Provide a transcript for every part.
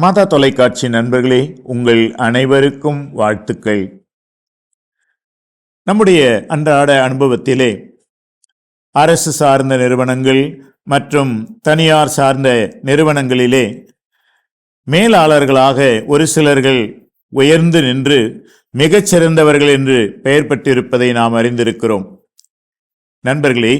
மாதா தொலைக்காட்சி நண்பர்களே உங்கள் அனைவருக்கும் வாழ்த்துக்கள். நம்முடைய அன்றாட அனுபவத்திலே அரசு சார்ந்த நிறுவனங்கள் மற்றும் தனியார் சார்ந்த நிறுவனங்களிலே மேலாளர்களாக ஒரு சிலர்கள் உயர்ந்து நின்று மிகச்சிறந்தவர்கள் என்று பெயர் பெற்றிருப்பதை நாம் அறிந்திருக்கிறோம். நண்பர்களே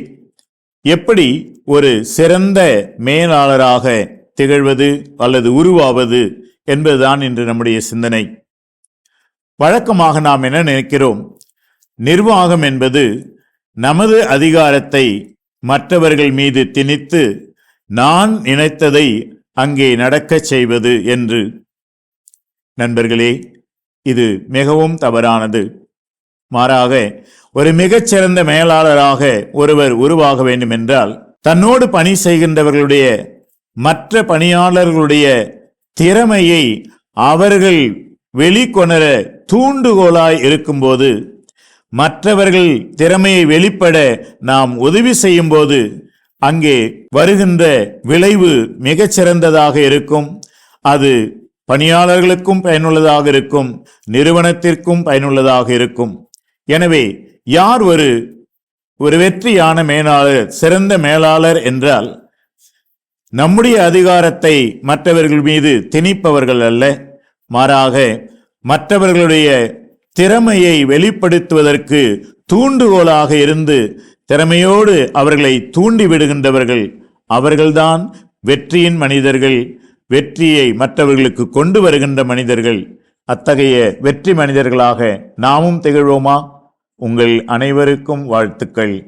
எப்படி ஒரு சிறந்த மேலாளராக திகழ்வது அல்லது உருவாவது என்பதுதான் இன்று நம்முடைய சிந்தனை. வழக்கமாக நாம் என்ன நினைக்கிறோம்? நிர்வாகம் என்பது நமது அதிகாரத்தை மற்றவர்கள் மீது திணித்து நான் நினைத்ததை அங்கே நடக்கச் செய்வது என்று. நண்பர்களே இது மிகவும் தவறானது. மாறாக ஒரு மிகச்சிறந்த மேலாளராக ஒருவர் உருவாக வேண்டும் என்றால் தன்னோடு பணி செய்கின்றவர்களுடைய மற்ற பணியாளர்களுடைய திறமையை அவர்கள் வெளிக்கொணர தூண்டுகோலாய் இருக்கும்போது மற்றவர்கள் திறமையை வெளிப்பட நாம் உதவி செய்யும்போது அங்கே வருகின்ற விளைவு மிகச்சிறந்ததாக இருக்கும். அது பணியாளர்களுக்கும் பயனுள்ளதாக இருக்கும் நிறுவனத்திற்கும் பயனுள்ளதாக இருக்கும். எனவே யார் ஒரு ஒரு வெற்றியான மேலாளர் சிறந்த மேலாளர் என்றால் நம்முடைய அதிகாரத்தை மற்றவர்கள் மீது திணிப்பவர்கள் அல்ல. மாறாக மற்றவர்களுடைய திறமையை வெளிப்படுத்துவதற்கு தூண்டுகோலாக இருந்து திறமையோடு அவர்களை தூண்டி விடுகின்றவர்கள் அவர்கள்தான் வெற்றியின் மனிதர்கள் வெற்றியை மற்றவர்களுக்கு கொண்டு வருகின்ற மனிதர்கள். அத்தகைய வெற்றி மனிதர்களாக நாமும் திகழ்வோமா? உங்கள் அனைவருக்கும் வாழ்த்துக்கள்.